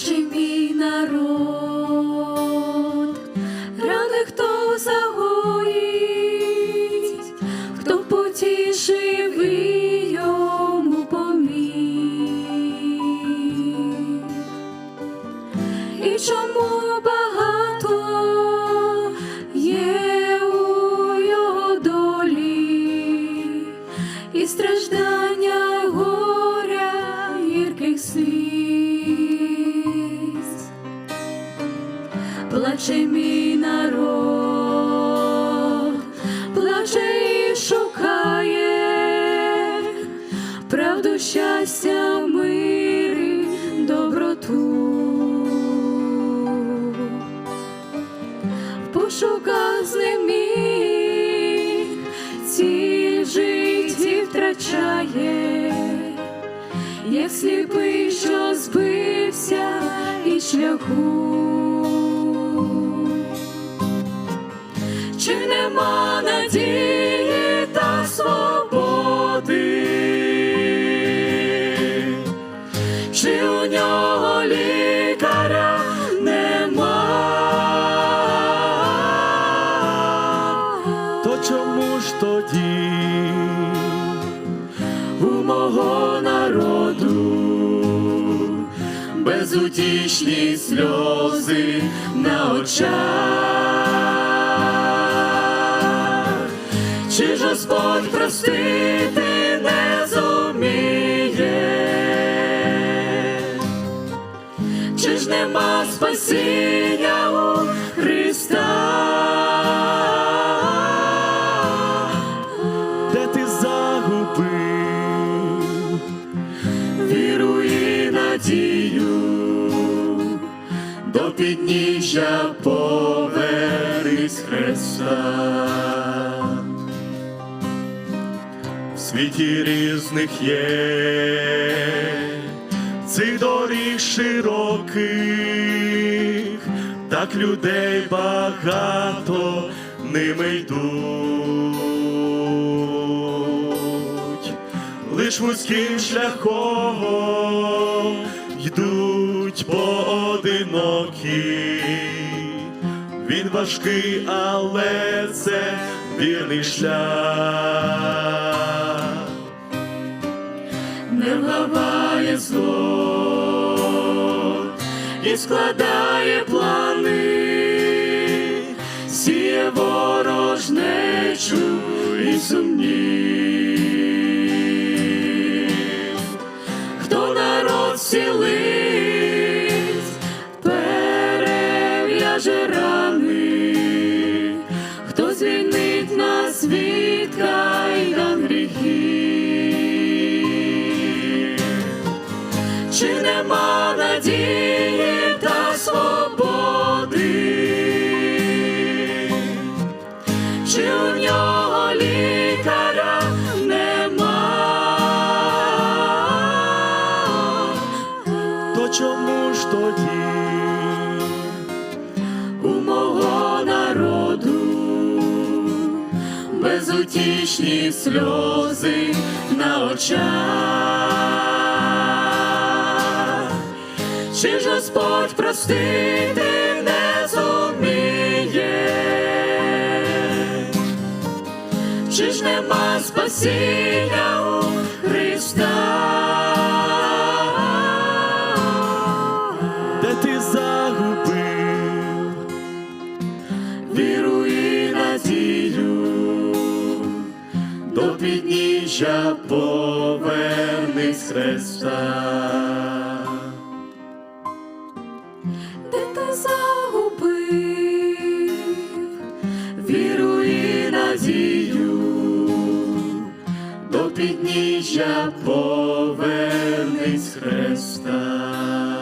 плаче мій народ, плаче мій народ, плаче і шукає правду, щастя, мир і доброту. В пошуках з ним ціль житті втрачає, як сліпий, що збився із шляху. Чи нема надії та свободи? Чи у нього лікаря нема? То чому ж тоді у мого народу безутішні сльози на очах. Чи ж Господь простити не зуміє? Чи ж нема спасіння у Христа? де ти загубив? віру надію, до підніжжя повернись Христа. Світі різних є цих доріг широких, так людей багато ними йдуть, лиш вузьким шляхом йдуть поодинокі. Він важкий, але це вірний шлях. Не вгаває зло і складає плани, сіє ворожнечу і сумнів. Хто народ сілить, перев'яже рани, нема надії та свободи? Чи у нього лікаря нема? То чому ж тоді у мого народу безутішні сльози на очах. Чи ж Господь простити не зуміє? Чи ж нема спасіння у Христа? де ти загубив? віру і надію, до підніжжя повернись Христа. підніжжя повернись Христа.